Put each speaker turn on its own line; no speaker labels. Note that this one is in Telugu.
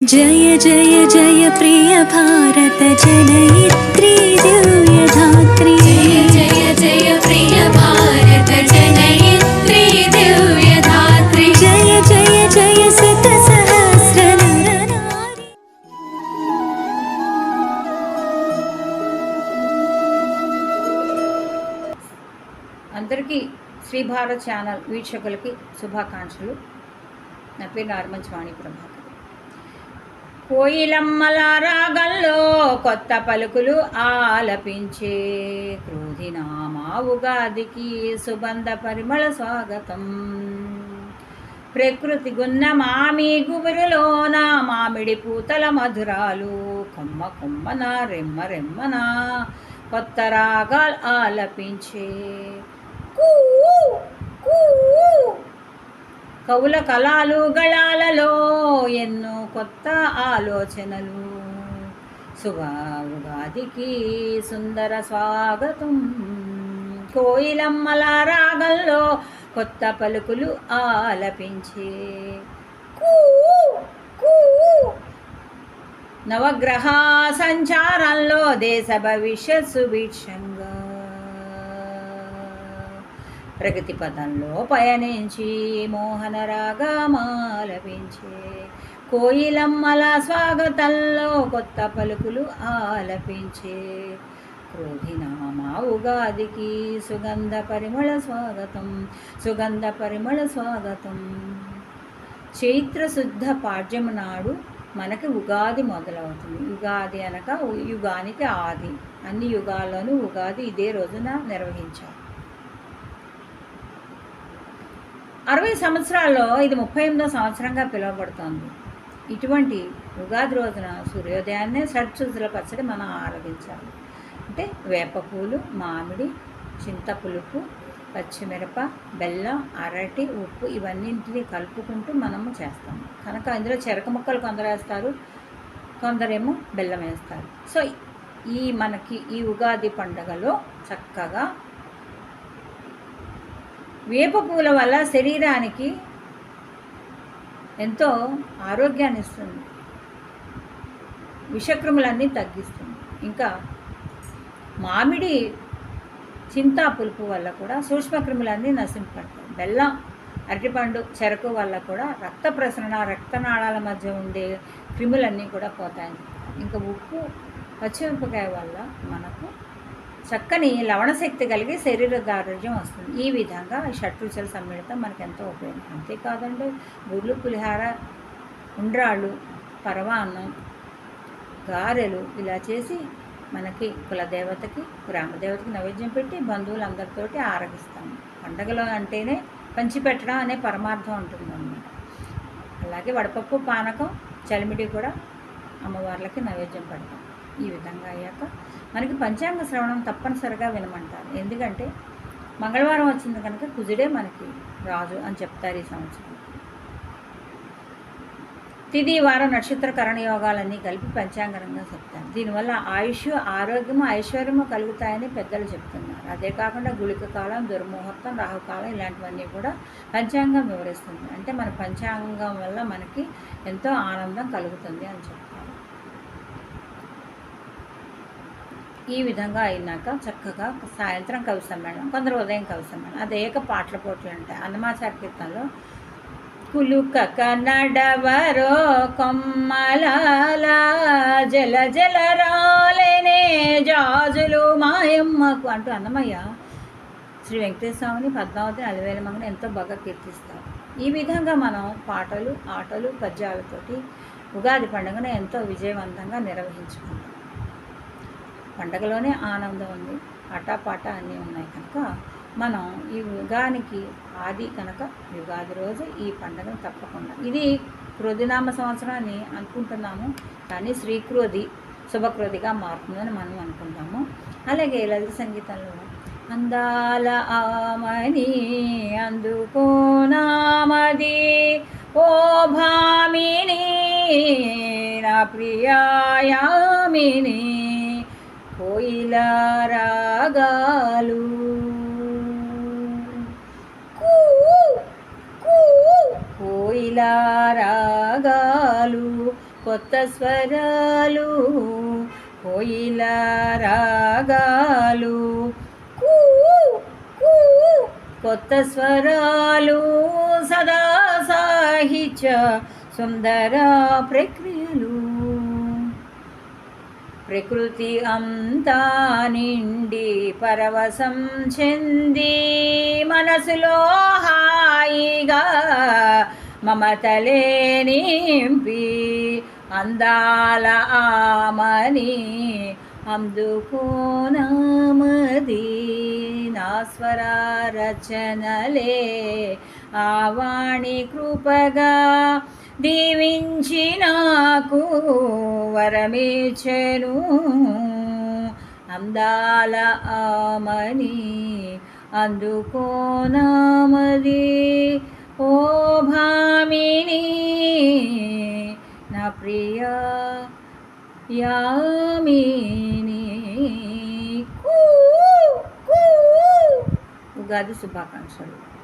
जय जय जय प्रिय भारत जनयित्री दिव्यधात्री
जय जय जय प्रिय भारत जनयित्री दिव्यधात्री
जय जय जय शत सहस्र नर नारी
అందరికీ శ్రీ భారత్ ఛానల్ వీక్షకులకి శుభాకాంక్షలు నా పేరు నార్మంచి వాణి ప్రభాకర్ కోయిలమ్మల రాగంలో కొత్త పలుకులు ఆలపించే క్రోధినామా ఉగాదికి సుబంధ పరిమళ స్వాగతం. ప్రకృతి గున్న మామి గుబురులోన మామిడి పూతల మధురాలు కొమ్మ కొమ్మన రెమ్మ రెమ్మన కొత్త రాగాలు ఆలపించే కూ కవుల కళాలు గళాలలో ఎన్నో కొత్త ఆలోచనలు. శుభ ఉగాదికి సుందర స్వాగతం. కోయిలమ్మల రాగంలో కొత్త పలుకులు ఆలపించే. కూ కూ. నవగ్రహ సంచారంలో దేశ భవిష్యత్ సుభిక్షంగా ప్రగతి పదంలో పయనించి మోహన రాగమాలపించే కోయిలమ్మల స్వాగతంలో కొత్త పలుకులు ఆలపించే క్రోధినామా ఉగాదికి సుగంధ పరిమళ స్వాగతం సుగంధ పరిమళ స్వాగతం. చైత్ర శుద్ధ పాడ్యము నాడు మనకి ఉగాది మొదలవుతుంది. ఉగాది అనగా ఉ- యుగానికి ఆది. అన్ని యుగాల్లోనూ ఉగాది ఇదే రోజున నిర్వహించారు అరవై సంవత్సరాల్లో ఇది ముప్పై ఎనిమిదో సంవత్సరంగా పిలువబడుతోంది. ఇటువంటి ఉగాది రోజున సూర్యోదయాన్నే షడ్శుద్ధుల పచ్చడి మనం ఆరగించాలి అంటే వేప పూలు మామిడి చింతపులుపు పచ్చిమిరప బెల్లం అరటి ఉప్పు ఇవన్నింటినీ కలుపుకుంటూ మనము చేస్తాము. కనుక ఇందులో చెరక ముక్కలు కొందరు వేస్తారు కొందరేమో బెల్లం వేస్తారు. సో ఈ మనకి ఈ ఉగాది పండగలో చక్కగా వేప పూల వల్ల శరీరానికి ఎంతో ఆరోగ్యాన్ని ఇస్తుంది. విషక్రిములన్నీ తగ్గిస్తుంది. ఇంకా మామిడి చింతా పులుపు వల్ల కూడా సూక్ష్మక్రిములన్నీ నశింపడతాయి. బెల్లం అరటిపండు చెరకు వల్ల కూడా రక్త ప్రసరణ రక్తనాళాల మధ్య ఉండే క్రిములన్నీ కూడా పోతాయి. ఇంకా ఉప్పు పచ్చిమిరపకాయ వల్ల మనకు చక్కని లవణశక్తి కలిగి శరీర దారుణ్యం వస్తుంది. ఈ విధంగా షట్రుచల షట్రుచుల సమ్మిళితం మనకు ఎంతో ఉపయోగం. అంతేకాదండి గుర్లు పులిహార ఉండ్రాళ్ళు పరవాన్నం గారెలు ఇలా చేసి మనకి కులదేవతకి గ్రామదేవతకి నైవేద్యం పెట్టి బంధువులందరితోటి ఆరగిస్తాము పండగలు అంటేనే పంచిపెట్టడం అనే పరమార్థం ఉంటుందన్నమాట. అలాగే వడపప్పు పానకం చలిమిడి కూడా అమ్మవార్లకి నైవేద్యం పెడతాం. ఈ విధంగా అయ్యాక మనకి పంచాంగ శ్రవణం తప్పనిసరిగా వినమంటారు. ఎందుకంటే మంగళవారం వచ్చింది కనుక కుజుడే మనకి రాజు అని చెప్తారు ఈ సంవత్సరం. తిది వారం నక్షత్ర కరణ యోగాలన్నీ కలిపి పంచాంగరంగా చెప్తాను. దీనివల్ల ఆయుష్ ఆరోగ్యము ఐశ్వర్యము కలుగుతాయని పెద్దలు చెప్తున్నారు. అదే కాకుండా గుళిక కాలం దుర్ముహూర్తం రాహుకాలం ఇలాంటివన్నీ కూడా పంచాంగం వివరిస్తుంది. అంటే మన పంచాంగం వల్ల మనకి ఎంతో ఆనందం కలుగుతుంది అని చెప్తారు. ఈ విధంగా అయినాక చక్కగా సాయంత్రం కవి మేడం. కొందరు ఉదయం కవి మేడం. అదేక పాటల పోటీలు ఉంటాయి అన్నమాచార కీర్తనలో కులుక కనడవరో కొమ్మలాల జల జల రాలేనే జాజులు మాయమ్మకు అంటూ అన్నమయ్య శ్రీ వెంకటేశ్వర స్వామిని పద్మావతి అలివేల మంగని ఎంతో బాగా కీర్తిస్తారు. ఈ విధంగా మనం పాటలు ఆటలు పద్యాలతోటి ఉగాది పండుగను ఎంతో విజయవంతంగా నిర్వహించుకుంటాం పండగలోనే ఆనందం ఉంది. అటాపాట అన్నీ ఉన్నాయి కనుక మనం ఈ యుగానికి ఆది కనుక యుగాది రోజు ఈ పండుగను తప్పకుండా. ఇది క్రోధినామ సంవత్సరాన్ని అనుకుంటున్నాము. కానీ శ్రీక్రోధి శుభక్రోధిగా మారుతుందని మనం అనుకుంటాము. అలాగే లలిత సంగీతంలో అందాల ఆమని అందుకోనామది ఓ భామిని నా ప్రియాయామిని. కోయిల రాగాలు కూ కూ రాగాలు కొత్త స్వరాలు. కోయిలా రాగాలు కూ కూ కొత్త స్వరాలు సదా సాహిత్య సుందర ప్రకృతి. ప్రకృతి అంతా నిండి పరవశం చెంది మనసులో హాయిగా మమతలే నింపి అందాల ఆమని అందుకోనమది నా స్వర రచనలే. ఆవాణి కృపగా దీవించి నాకు వరమేచెను అందాల ఆమని అందుకోనామది ఓ భామిని నా ప్రియ యామిని. కూ. ఉగాది శుభాకాంక్షలు.